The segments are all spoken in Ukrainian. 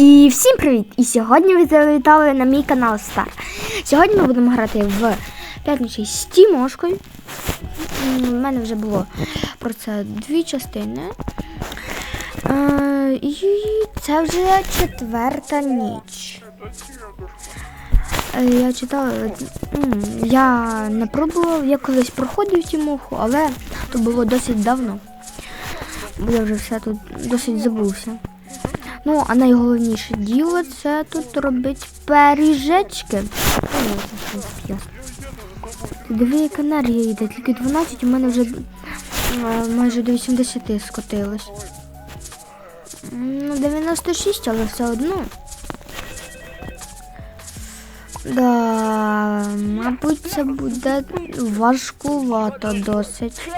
І всім привіт! І сьогодні ви завітали на мій канал Стар. Сьогодні ми будемо грати в п'ятничий з Тімошкою. У мене вже було про це дві частини. Е, І це вже четверта ніч. Е, Я читала, я не пробував, я колись проходив Тімоху, але то було досить давно. Я вже все тут досить забувся. Ну, а найголовніше діло це тут робить пиріжечки. Диви, як енергія йде, тільки 12, у мене вже е, майже до 80 скотилось. Ну, 96, але все одно. Да, мабуть, це буде важкувато досить.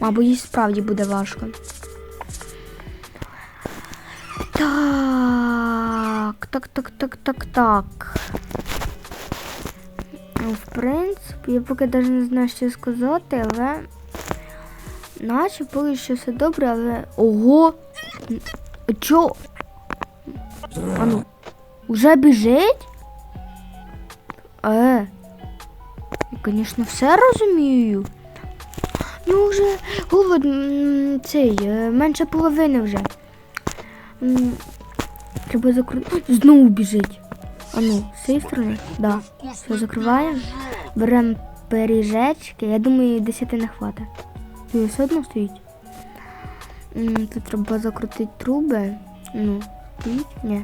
Мабуть, і справді буде важко. Так, так, так, так, так. Ну, в принципі, я поки навіть не знаю, що сказати, але. Наче поки що все добре, але. Ого! Чо? А ну, уже біжить? Е. Звісно, все розумію. Ну, вже голод цей, е, менше половини вже. Треба закрити. Знову біжить. А ну, з цієї сторони? Да. Все, закриваємо. Беремо пиріжечки. Я думаю, 10 не хватить. Ні, все одно стоїть. Тут треба закрутити труби. Ну, стоїть? Ні.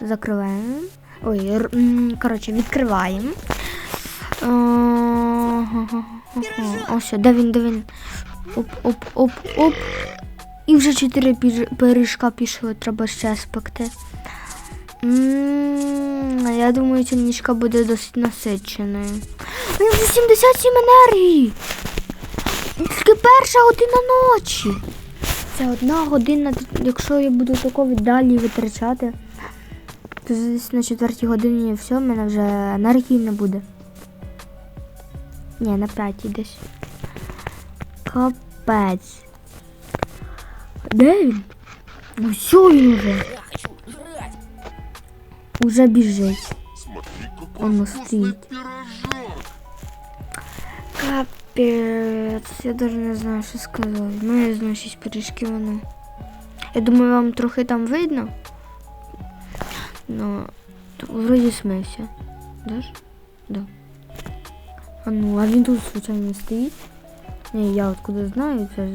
Закриваємо. Ой, коротше, відкриваємо. Ага. Ось, де він, де він? Оп, оп, оп, оп. І вже чотири пиріжка пішло, треба ще спекти. М, Я думаю, ця ніжка буде досить насиченою. У мене вже 77 енергії. Тільки перша година ночі. Це одна година, якщо я буду тако далі витрачати, то десь на четвертій годині все, в мене вже енергії не буде. Ні, на п'ятій десь. Капець. Де? Ну що він уже? Уже біжить. Он стоїть. Капець, я даже не знаю, що сказати. Ну, я знаю, щось пиріжки воно. Я думаю, вам трохи там видно. Ну, то вроді смився. Да? Да. А ну, а він тут звичайно стоїть. Ні, я откуда знаю, це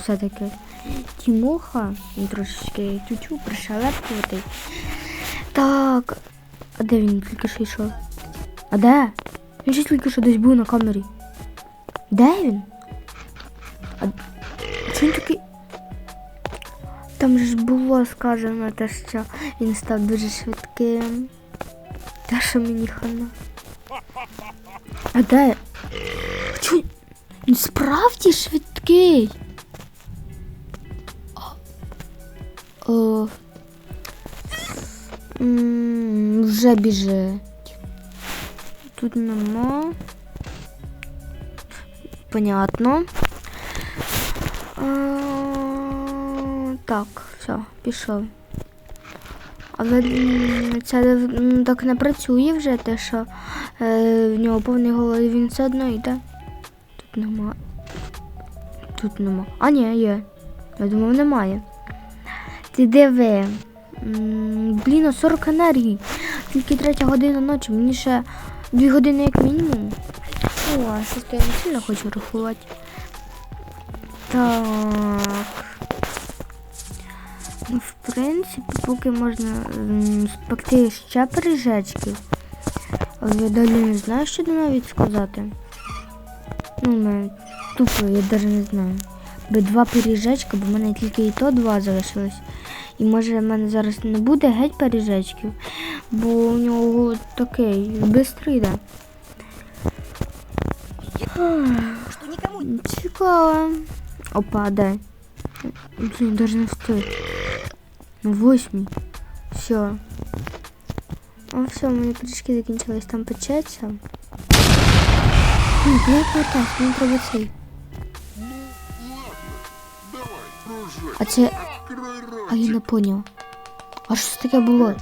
все-таки Тімоха, він трошечки тютю пришелепкуватий. Так. А де він тільки що йшов? А де? Він ще тільки що десь був на камері. Де він? А чи він такий? Там же ж було сказано те, що він став дуже швидким. Та що мені хана. А де? Чу... Він справді швидкий. О. М, Вже біжить. Тут нема. Понятно. А, Так, все, пішов. Але це так не працює вже те, що е, в нього повний голод, і він все одно йде. Нема. Тут нема. А ні, є. Я думав, немає. Ти диви. Блін, 40 енергії. Тільки третя година ночі, мені ще 2 години як мінімум. О, щось то я не сильно хочу рахувати. Так. Ну, в принципі, поки можна спекти ще пиріжечків. Я далі не знаю, що навіть сказати. Ну, не, тупо, я навіть не знаю. Би два пиріжечка, бо в мене тільки і то два залишилось. І може в мене зараз не буде геть пиріжечків, бо у нього такий бистрий йде. Цікаво. Опа, де? Блін, даже не встиг. Ну, восьмій. Все. А все, у мене пиріжки закінчились, там печеться. Блін, я повертаюсь, мені треба. А це. А я не поняв. А що це таке було?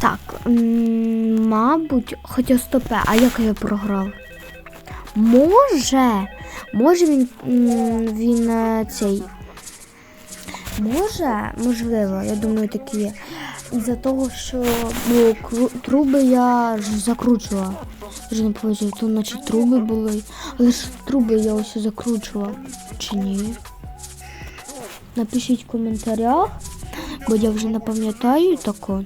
Так, мабуть, хоча стопе, а як я програв? Може, може він, він е, цей. Може, можливо, я думаю, такі є. Із-за того, що ну, труби я ж закручував. Я ж не пам'ятаю, то наче труби були. Але ж труби я ось закручував. Чи ні? Напишіть в коментарях, бо я вже не пам'ятаю тако.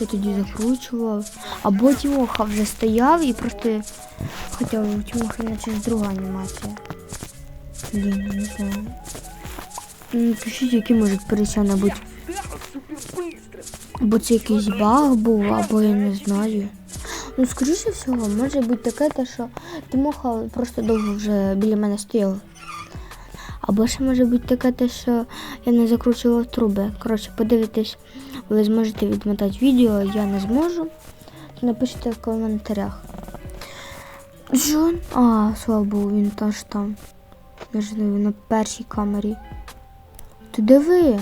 Я тоді закручував. Або Тімоха вже стояв і просто. Хоча у Тімохи наче друга анімація. Блін, не знаю. М, Пишіть, які можуть причини бути. Або це якийсь баг був, або я не знаю. Ну, скоріше всього, може бути таке, те, що Тимоха просто довго вже біля мене стояв. Або ще може бути таке, те, що я не закручував труби. Коротше, подивитесь, ви зможете відмотати відео, я не зможу. То напишіть в коментарях. Джон? А, слава Богу, він теж там. Можливо, на першій камері. Ти диви.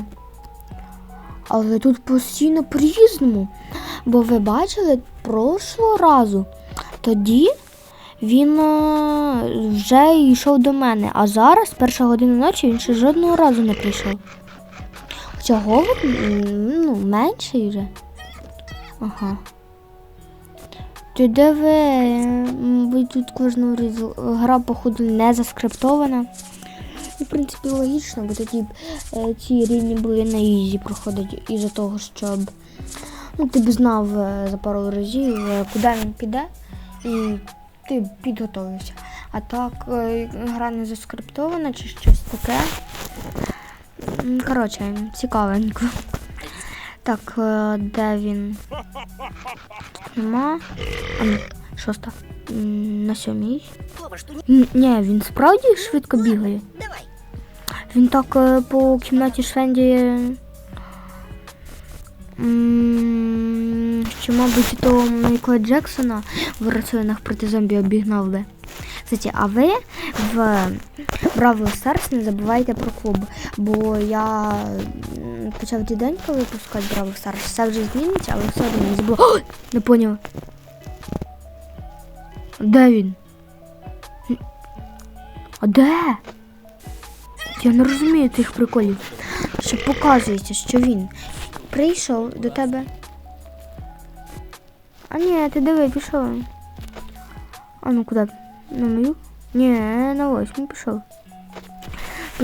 Але тут постійно по-різному. Бо ви бачили прошлого разу. Тоді він е, вже йшов до мене, а зараз, перша година ночі, він ще жодного разу не прийшов. Голод ну, менший вже. Ага. Диви, м, бо тут разу гра, походу, не заскриптована. В принципі, логічно, бо тоді е, ці рівні були на ізі проходить із-за того, щоб ну, ти б знав е, за пару разів, е, куди він піде, і ти б підготовився. А так, е, гра не заскриптована чи щось таке. Коротше, цікавенько. Так, е, де він? Тут нема. А, шоста. М, На сьомій. Не... Н- Ні, він справді швидко бігає. Він так е, по кімнаті Швенді. м, Що, мабуть, того Майкла Джексона в рослинах проти зомбі обігнав би. Кстати, а ви в Бравл Старс не забувайте про клуб, бо я почав діденько випускати Бравл Старс. Все вже зміниться, але все одно не забула. О, не поняв. Де він? А де? Я не розумію тих приколів. Що показується, що він прийшов до тебе. А ні, ти диви, пішов. А ну куди? На мою? Ні, на восьму пішов.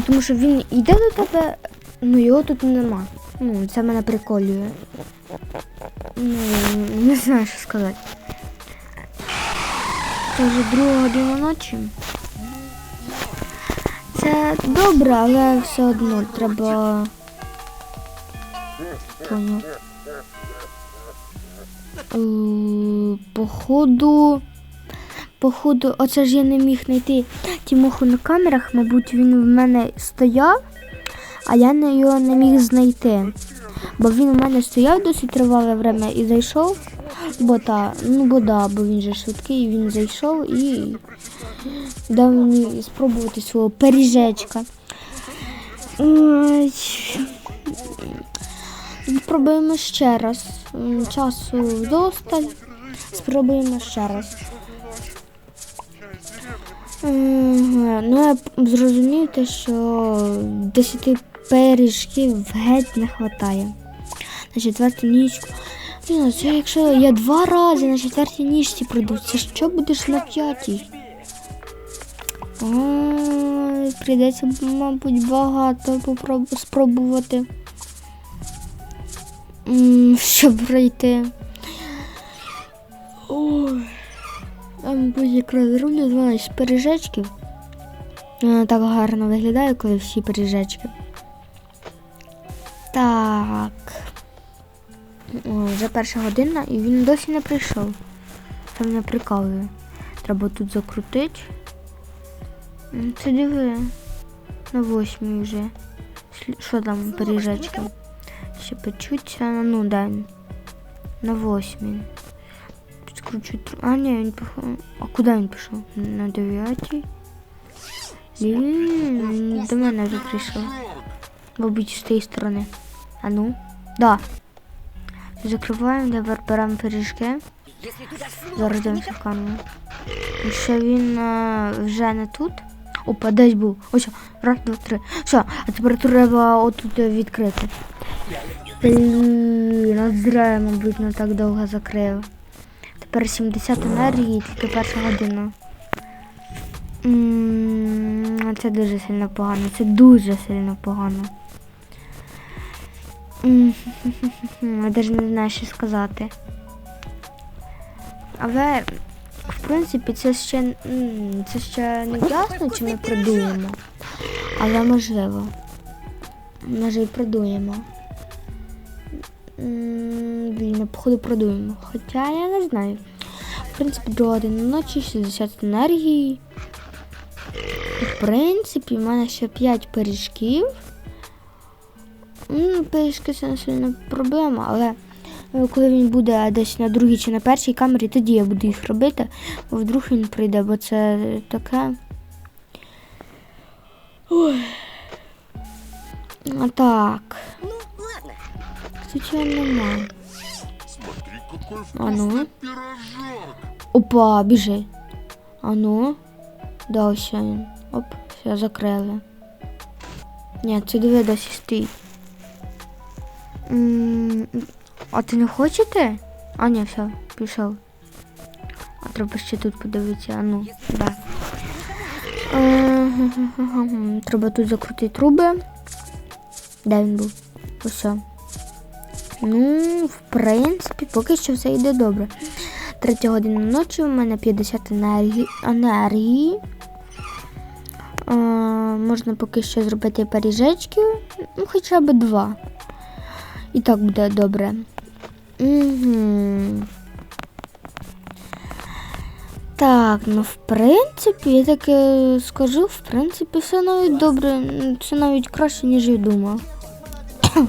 Тому що він йде до тебе, ну його тут нема. Ну, це мене приколює. Ну, не знаю, що сказати. Це вже друга година ночі. Добре, але все одно треба. Е, Походу. Походу, оце ж я не міг знайти Тімоху на камерах, мабуть, він в мене стояв, а я його не міг знайти. Бо він у мене стояв досить тривале время і зайшов. Бо та, ну бо да, бо він же швидкий, він зайшов і дав мені спробувати свого пиріжечка. Спробуємо ще раз. Часу вдосталь. Спробуємо ще раз. Ну, я п- зрозумів те, що 10 пиріжків геть не вистачає. На четверту нічку. Блін, це якщо я два рази на четвертій ніжці пройду, це що будеш на п'ятій? Ой, прийдеться, мабуть, багато спробувати. Щоб пройти. Ой. Мабуть, якраз рулю 12 пиріжечків. Воно так гарно виглядає, коли всі пиріжечки. Так. О, вже перша година і він досі не прийшов. Це мене прикалує. Треба тут закрутити. Це диви. На восьмій вже. Що там пиріжечки? Ще печуться. Ну, да. На восьмій. Скручу тру. А, ні, він пішов. А куди він пішов? На дев'ятій. Блін, до мене вже прийшов. Мабуть, з тієї сторони. А ну? Да. Закриваємо, тепер беремо пиріжки. Зараз дивимося в камеру. Якщо він е, вже не тут. Опа, десь був. Ось, раз, два, три. Все, а тепер треба отут відкрити. Блін, от зря мабуть, не так довго закрив. Так, 70 енергії, тільки перша година. Це дуже сильно погано. Це дуже сильно погано. Я навіть не знаю, що сказати. Але, в принципі, це ще, це ще не ясно, чи ми придуємо. Але можливо. Може і придуємо. Блін, походу продуємо. Хоча я не знаю. В принципі, до години ночі 60 енергії. В принципі, в мене ще 5 пиріжків. Пиріжки це не сильно проблема, але коли він буде десь на другій чи на першій камері, тоді я буду їх робити. Бо вдруг він прийде, бо це таке. Ой. А так. Ну, ладно. Нема. Смотри, какой А ну. пирожок. Опа, біжи. А ну. Да, він. Оп, все, закрили. Ні, це диви досі стоїть. А ти не хочете? А, ні, все, пішов. А треба ще тут подивитися, а ну, да. Е, Треба тут закрутити труби. Де він був? Все. Ну, в принципі, поки що все йде добре. Третя година ночі у мене 50 енергії. енергії. Е, можна поки що зробити пиріжечки, ну хоча б два. І так буде добре. Угу. Так, ну в принципі, я таке скажу, в принципі, все навіть добре, це навіть краще, ніж я думав.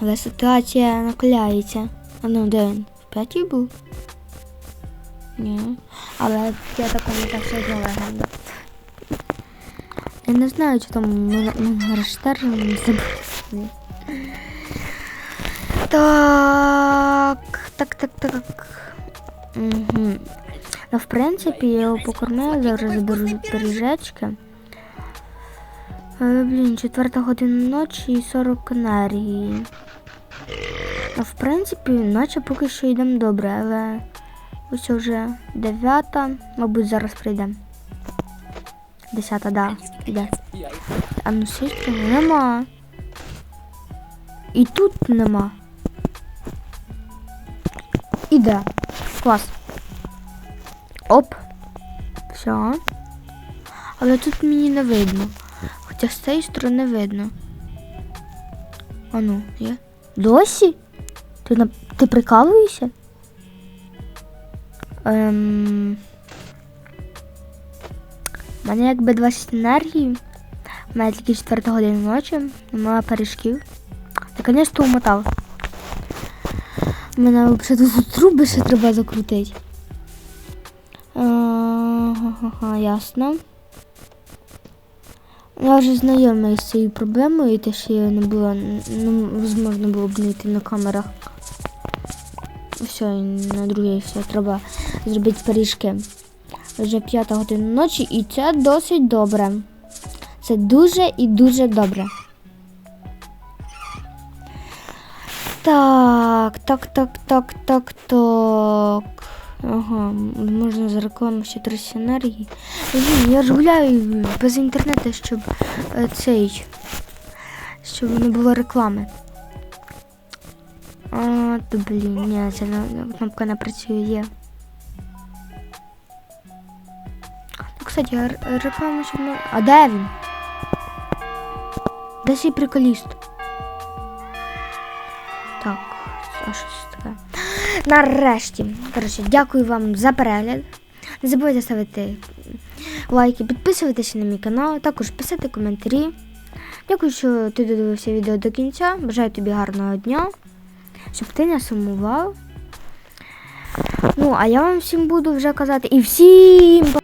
Але ситуація накаляється. А ну де він? В п'ятій був? Ні. Але я така не так все одно легенда. Я не знаю, чи там Мегарештар забув. Так, так, так, так. Угу. Ну, в принципі, я його покормила, зараз заберу пиріжечки. Блін, четверта година ночі і 40 енергії. Ну, в принципі, наче поки що йдемо добре, але ось вже дев'ята, мабуть, зараз прийде. Десята, да, йде. А ну сестри нема. І тут нема. Іде. Клас. Оп. Все. Але тут мені не видно. Хоча з цієї сторони видно. А ну, є? Досі? Ти, на... ти прикалуєшся? Ем... У мене якби 20 енергії. У мене тільки 4 година ночі, немає пиріжків. Та, звісно, умотав. Мене взагалі тут труби ще треба закрутити. Ага, ясно. Я вже знайомий з цією проблемою, і те, що я не було, ну, можна було б знайти на камерах. Все, на другий все, треба зробити пиріжки. Вже п'ята година ночі, і це досить добре. Це дуже і дуже добре. Так, так, так, так, так, так. Ага, можна за рекламу ще 30 енергії. Я ж гуляю без інтернету, щоб е, цей. Щоб не було реклами. А, то блін, ні, ця кнопка не працює. Ну, кстати, реклама щоб не... А де він? Де цей приколіст? А що таке? Нарешті. Коротше, дякую вам за перегляд. Не забувайте ставити лайки, підписуватися на мій канал, також писати коментарі. Дякую, що ти додивився відео до кінця. Бажаю тобі гарного дня, щоб ти не сумував. Ну, а я вам всім буду вже казати і всім.